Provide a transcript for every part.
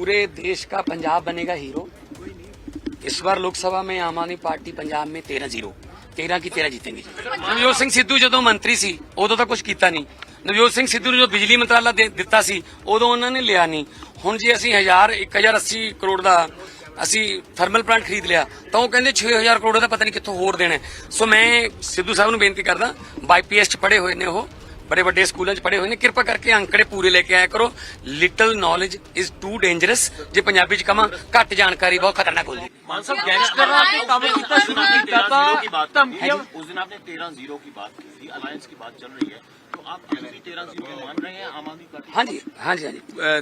पूरे देश का पंजाब बनेगा हीरो इस बार लोकसभा में आम आदमी पार्टी पंजाब में तेरह जीरो तेरह की तेरह जीतेंगे ਨਵਜੋਤ ਸਿੰਘ ਸਿੱਧੂ ਜਦੋਂ ਮੰਤਰੀ ਸੀ ਉਦੋਂ ਤਾਂ ਕੁਝ ਕੀਤਾ ਨਹੀਂ ਨਵਜੋਤ ਸਿੰਘ ਸਿੱਧੂ ਨੂੰ ਜੋ ਬਿਜਲੀ ਮੰਤਰਾਲਾ ਦੇ ਦਿੱਤਾ ਸੀ ਉਦੋਂ ਉਹਨਾਂ ਨੇ ਲਿਆ ਨਹੀਂ ਹੁਣ ਜੇ ਅਸੀਂ 1000 1080 ਕਰੋੜ ਦਾ ਅਸੀਂ ਥਰਮਲ ਪਲਾਂਟ ਖਰੀਦ ਲਿਆ ਤਾਂ ਉਹ ਕਹਿੰਦੇ 6000 ਕਰੋੜ ਦਾ ਪਤਾ ਨਹੀਂ ਕਿੱਥੋਂ ਹੋਰ ਦੇਣਾ ਹੈ। ਸੋ ਮੈਂ ਸਿੱਧੂ ਸਾਹਿਬ ਨੂੰ ਬੇਨਤੀ ਕਰਦਾ ਬਾਈਪੀਐਸ ਚ ਪੜ੍ਹੇ ਹੋਏ ਨੇ ਉਹ ਬੜੇ ਵੱਡੇ ਸਕੂਲਾਂ 'ਚ ਪੜ੍ਹੇ ਹੋਏ ਨੇ ਕਿਰਪਾ ਕਰਕੇ ਅੰਕੜੇ ਪੂਰੇ ਲੈ ਕੇ ਆਇਆ ਕਰੋ little knowledge is too dangerous ਜੇ ਪੰਜਾਬੀ 'ਚ ਕਹਾਂ ਘੱਟ ਜਾਣਕਾਰੀ ਬਹੁਤ ਖਤਰਨਾਕ ਹੁੰਦੀ मान साहब गैंगस्टरों के काम कितना शुरू किया था की बात धमकियां उस दिन आपने तेरह जीरो की बात की थी अलायंस की बात चल रही है तो आप अभी भी तेरह जीरो मान रहे हैं आम आदमी पार्टी हाँ जी हाँ जी हाँ जी अ,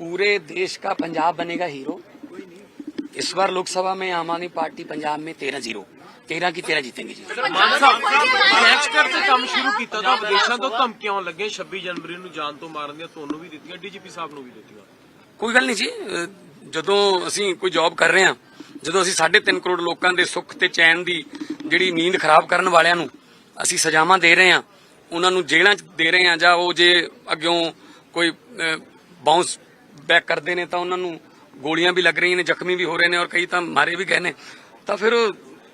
पूरे देश का पंजाब बनेगा हीरो इस बार लोकसभा में आम आदमी पार्टी पंजाब में तेरह जीरो 13 ਕੀ ਤੇਰਾ ਜਿੱਤेंगे ਜੀ? ਮਾਨ ਤੇ ਕੰਮ ਸ਼ੁਰੂ ਕੀਤਾ ਤਾਂ ਵਿਦੇਸ਼ਾਂ ਤੋਂ ਧਮਕੀਆਂ ਆਉਣ ਲੱਗੇ 26 ਜਨਵਰੀ ਨੂੰ ਜਾਨ ਤੋਂ ਮਾਰਨ ਦੀਆਂ ਤੁਹਾਨੂੰ ਵੀ ਦਿੱਤੀਆਂ ਡੀਜੀਪੀ ਸਾਹਿਬ ਨੂੰ ਵੀ ਦਿੱਤੀਆਂ। ਕੋਈ ਗੱਲ ਨਹੀਂ ਜੀ ਜਦੋਂ ਅਸੀਂ ਕੋਈ ਜੌਬ ਕਰ ਰਹੇ ਹਾਂ ਜਦੋਂ ਅਸੀਂ 3.5 ਕਰੋੜ ਲੋਕਾਂ ਦੇ ਸੁੱਖ ਤੇ ਚੈਨ ਦੀ ਜਿਹੜੀ ਨੀਂਦ ਖਰਾਬ ਕਰਨ ਵਾਲਿਆਂ ਨੂੰ ਅਸੀਂ ਸਜ਼ਾਵਾਂ ਦੇ ਰਹੇ ਹਾਂ ਉਹਨਾਂ ਨੂੰ ਜੇਲ੍ਹਾਂ 'ਚ ਦੇ ਰਹੇ ਹਾਂ ਜਾਂ ਉਹ ਜੇ ਅੱਗਿਓਂ ਕੋਈ ਬਾਉਂਸ ਬੈਕ ਕਰਦੇ ਨੇ ਤਾਂ ਉਹਨਾਂ ਨੂੰ ਗੋਲੀਆਂ ਵੀ ਲੱਗ ਰਹੀਆਂ ਨੇ ਜ਼ਖਮੀ ਵੀ ਹੋ ਰਹੇ ਨੇ ਔਰ ਕਈ ਤਾਂ ਮਾਰੇ ਵੀ ਗਏ ਨੇ ਤਾਂ ਫਿਰ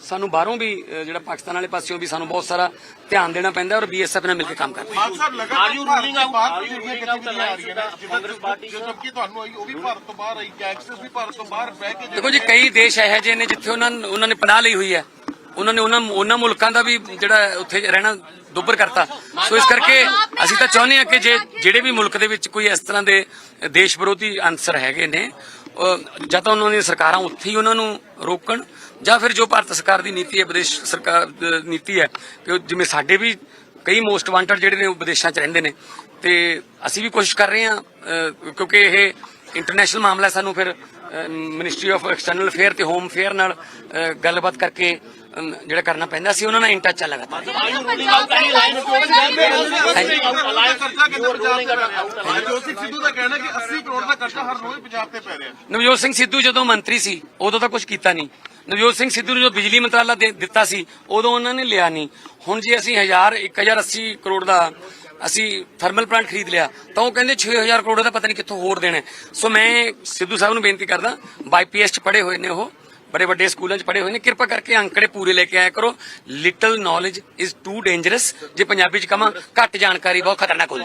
ਸਾਨੂੰ ਬਾਹਰੋਂ ਵੀ ਜਿਹੜਾ ਪਾਕਿਸਤਾਨ ਵਾਲੇ ਪਾਸਿਓਂ ਵੀ ਸਾਨੂੰ ਬਹੁਤ ਸਾਰਾ ਧਿਆਨ ਦੇਣਾ ਪੈਂਦਾ ਔਰ ਬੀਐਸਐਫ ਨਾਲ ਮਿਲ ਕੇ ਕੰਮ ਕਰਨਾ। ਮਾਨ ਸਾਹਿਬ ਲਗਾਤਾਰ ਤੋਂ you ਜਿਹੜੀਆਂ ruling out ਗਤੀਵਿਧੀਆਂ ਆ alliance ਜਿੱਦਾਂ ਕਾਂਗਰਸ ਪਾਰਟੀ ਜੋ ਧਮਕੀ ਤੁਹਾਨੂੰ ਆਈ ਉਹ ਵੀ ਭਾਰਤ ਤੋਂ ਬਾਹਰ ਆਈ ਗੈਂਗਸਟਰਸ ਵੀ ਭਾਰਤ ਤੋਂ ਬਾਹਰ ਬਹਿ ਕੇ ਦੇਖੋ ਜੀ ਕਈ ਦੇਸ਼ ਇਹੋ ਜਿਹੇ ਨੇ ਜਿੱਥੇ ਉਹਨਾਂ ਨੂੰ- ਉਹਨਾਂ ਨੇ ਪਨਾਹ ਲਈ ਹੋਈ ਹੈ। ਉਹਨਾਂ ਨੇ ਉਹਨਾਂ ਉਹਨਾਂ ਮੁਲਕਾਂ ਦਾ ਵੀ ਜਿਹੜਾ ਉੱਥੇ ਰਹਿਣਾ ਦੁੱਬਰ ਕਰਤਾ। ਸੋ ਇਸ ਕਰਕੇ ਅਸੀਂ ਤਾਂ ਚਾਹੁੰਦੇ ਹਾਂ ਕਿ ਜੇ ਜਿਹੜੇ ਵੀ ਮੁਲਕ ਦੇ ਵਿੱਚ ਕੋਈ ਇਸ ਤਰ੍ਹਾਂ ਦੇ ਦੇਸ਼ ਵਿਰੋਧੀ ਅੰਸਰ ਹੈਗੇ ਨੇ ਉਹ ਜਾਂ ਤਾਂ ਉਹਨਾਂ ਦੀਆਂ ਸਰਕਾਰਾਂ ਉੱਥੇ ਹੀ ਉਹਨਾਂ ਨੂੰ ਰੋਕਣ ਜਾਂ ਫਿਰ ਜੋ ਭਾਰਤ ਸਰਕਾਰ ਦੀ ਨੀਤੀ ਹੈ, ਵਿਦੇਸ਼ ਸਰਕਾਰ ਨੀਤੀ ਹੈ ਕਿ ਉਹ ਜਿਵੇਂ ਸਾਡੇ ਵੀ ਕਈ ਮੋਸਟ ਵਾਂਟਡ ਜਿਹੜੇ ਨੇ ਉਹ ਵਿਦੇਸ਼ਾਂ 'ਚ ਰਹਿੰਦੇ ਨੇ। ਤੇ ਅਸੀਂ ਵੀ ਕੋਸ਼ਿਸ਼ ਕਰ ਰਹੇ ਹਾਂ ਕਿਉਂਕਿ ਇਹ ਇੰਟਰਨੈਸ਼ਨਲ ਮਾਮਲਾ ਸਾਨੂੰ ਫਿਰ ਮਿਨਿਸਟਰੀ ਆਫ ਐਕਸਟਰਨਲ ਅਫੇਅਰ ਤੇ ਹੋਮ ਅਫੇਅਰ ਨਾਲ ਗੱਲਬਾਤ ਕਰਕੇ ਜਿਹੜਾ ਕਰਨਾ ਪੈਂਦਾ ਸੀ ਉਹਨਾਂ ਨਾਲ ਇਨ ਟੱਚ ਲਗਾਤਾਰ ਪੈ ਰਿਹਾ ਨਵਜੋਤ ਸਿੰਘ ਸਿੱਧੂ ਦਾ ਕਹਿਣਾ ਕਿ 80 ਕਰੋੜ ਦਾ ਕਰਜ਼ਾ ਹਰ ਰੋਜ਼ ਪੰਜਾਬ ਤੇ ਪੈ ਰਿਹਾ। ਨਵਜੋਤ ਸਿੰਘ ਸਿੱਧੂ ਜਦੋਂ ਮੰਤਰੀ ਸੀ ਉਦੋਂ ਤਾਂ ਕੁਝ ਕੀਤਾ ਨਹੀਂ। ਨਵਜੋਤ ਸਿੰਘ ਸਿੱਧੂ ਨੂੰ ਜੋ ਬਿਜਲੀ ਮੰਤਰਾਲਾ ਦੇ ਦਿੱਤਾ ਸੀ ਉਦੋਂ ਉਹਨਾਂ ਨੇ ਲਿਆ ਨਹੀਂ। ਹੁਣ ਜੇ ਅਸੀਂ 1000 1080 ਕਰੋੜ ਦਾ ਅਸੀਂ ਥਰਮਲ ਪਲਾਂਟ ਖਰੀਦ ਲਿਆ ਤਾਂ ਉਹ ਕਹਿੰਦੇ 6000 ਕਰੋੜ ਦਾ ਪਤਾ ਨਹੀਂ ਕਿੱਥੋਂ ਹੋਰ ਦੇਣਾ। ਸੋ ਮੈਂ ਸਿੱਧੂ ਸਾਹਿਬ ਨੂੰ ਬੇਨਤੀ ਕਰਦਾ ਬਾਈਪੀਐਸ ਚ ਪੜ੍ਹੇ ਹੋਏ ਨੇ ਉਹ। ਬੜੇ ਵੱਡੇ ਸਕੂਲਾਂ 'ਚ ਪੜ੍ਹੇ ਹੋਏ ਨੇ। ਕਿਰਪਾ ਕਰਕੇ ਅੰਕੜੇ ਪੂਰੇ ਲੈ ਕੇ ਆਇਆ ਕਰੋ। Little knowledge is too dangerous ਜੇ ਪੰਜਾਬੀ 'ਚ ਕਹਾਂ ਘੱਟ ਜਾਣਕਾਰੀ ਬਹੁਤ ਖਤਰਨਾਕ ਹੁੰਦੀ ਹੈ।